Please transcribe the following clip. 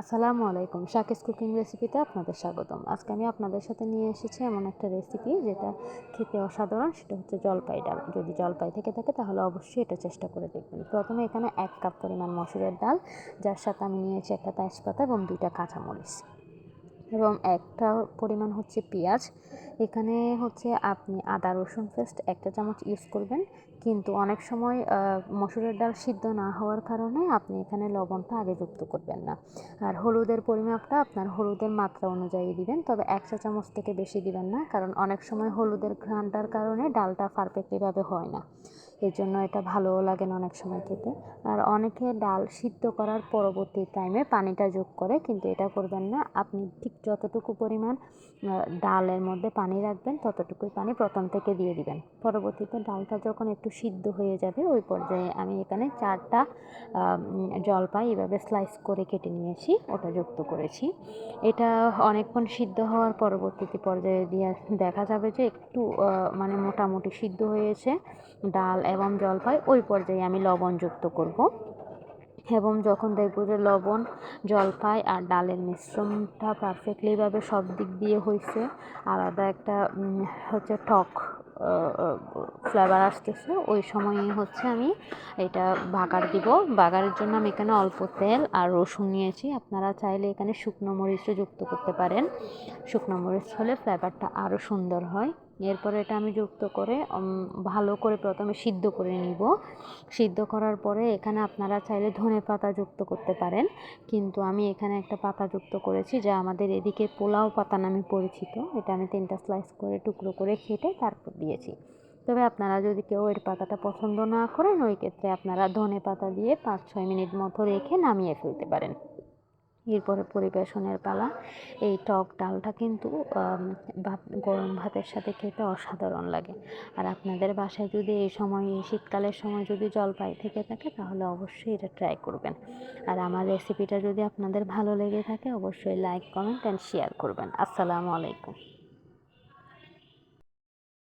আসসালামু আলাইকুম। শাকিস কুকিং রেসিপিতে আপনাদের স্বাগতম। আজকে আমি আপনাদের সাথে নিয়ে এসেছি এমন একটা রেসিপি যেটা খেতে অসাধারণ, সেটা হচ্ছে জলপাই ডাল। যদি জলপাই থেকে থাকে তাহলে অবশ্যই এটা চেষ্টা করে দেখবেন। প্রথমে এখানে এক কাপ পরিমাণ মসুরের ডাল, যার সাথে আমি নিয়েছি একটা তেজপাতা এবং দুইটা কাঁচামরিচ। এবং একটা পরিমাণ হচ্ছে পেঁয়াজ। এখানে হচ্ছে আপনি আদা, রসুন পেস্ট একটা চামচ ইউজ করবেন। কিন্তু অনেক সময় মসুরের ডাল সিদ্ধ না হওয়ার কারণে আপনি এখানে লবণটা আগে যুক্ত করবেন না। আর হলুদের পরিমাপটা আপনার হলুদের মাত্রা অনুযায়ী দিবেন, তবে একশো চামচ থেকে বেশি দিবেন না, কারণ অনেক সময় হলুদের ঘ্রাণটার কারণে ডালটা পারফেক্টলিভাবে হয় না। এর জন্য এটা ভালোও লাগে না অনেক সময় খেতে। আর অনেকে ডাল সিদ্ধ করার পরবর্তী টাইমে পানিটা যোগ করে, কিন্তু এটা করবেন না। আপনি ঠিক যতটুকু পরিমাণ ডালের মধ্যে পানি রাখবেন, ততটুকুই পানি প্রথম থেকে দিয়ে দিবেন। পরবর্তীতে ডালটা যখন একটু সিদ্ধ হয়ে যাবে, ওই পর্যায়ে আমি এখানে চারটা জলপাই এভাবে স্লাইস করে কেটে নিয়েছি, ওটা যুক্ত করেছি। এটা অনেকক্ষণ সিদ্ধ হওয়ার পরবর্তীতে পর্যায়ে দিয়ে দেখা যাবে যে একটু মানে মোটামুটি সিদ্ধ হয়েছে। ডাল এবং জলপাই ওই পর্যায়ে আমি লবণ যুক্ত করব। এবং যখন দেখব যে লবণ জলপাই আর ডালের মিশ্রণটা পারফেক্টলিভাবে সব দিক দিয়ে হয়েছে আলাদা একটা হচ্ছে টক ফ্লেভার আসতেছে, ওই সময়ই হচ্ছে আমি এটা বাগার দিব। বাগারের জন্য আমি এখানে অল্প তেল আর রসুন নিয়েছি। আপনারা চাইলে এখানে শুকনো মরিচও যুক্ত করতে পারেন। শুকনো মরিচ হলে ফ্লেভারটা আরও সুন্দর হয়। এরপরে এটা আমি যুক্ত করে ভালো করে প্রথমে সিদ্ধ করে নিব। সিদ্ধ করার পরে এখানে আপনারা চাইলে ধনে পাতা যুক্ত করতে পারেন। কিন্তু আমি এখানে একটা পাতা যুক্ত করেছি যা আমাদের এদিকে পোলাও পাতা নামে পরিচিত। এটা আমি তিনটা স্লাইস করে, টুকরো করে খেটে তারপর দিয়েছি। তবে আপনারা যদি কেউ এর পাতাটা পছন্দ না করেন, ওই ক্ষেত্রে আপনারা ধনে পাতা দিয়ে পাঁচ ছয় মিনিট মতো রেখে নামিয়ে ফেলতে পারেন। এরপরে পরিবেশনের পালা। এই টক ডালটা কিন্তু গরম ভাতের সাথে খেতে অসাধারণ লাগে। আর আপনাদের বাসায় যদি এই সময়, এই শীতকালের সময় যদি জলপাই থেকে থাকে, তাহলে অবশ্যই এটা ট্রাই করবেন। আর আমার রেসিপিটা যদি আপনাদের ভালো লেগে থাকে, অবশ্যই লাইক কমেন্ট অ্যান্ড শেয়ার করবেন। আসসালামু আলাইকুম।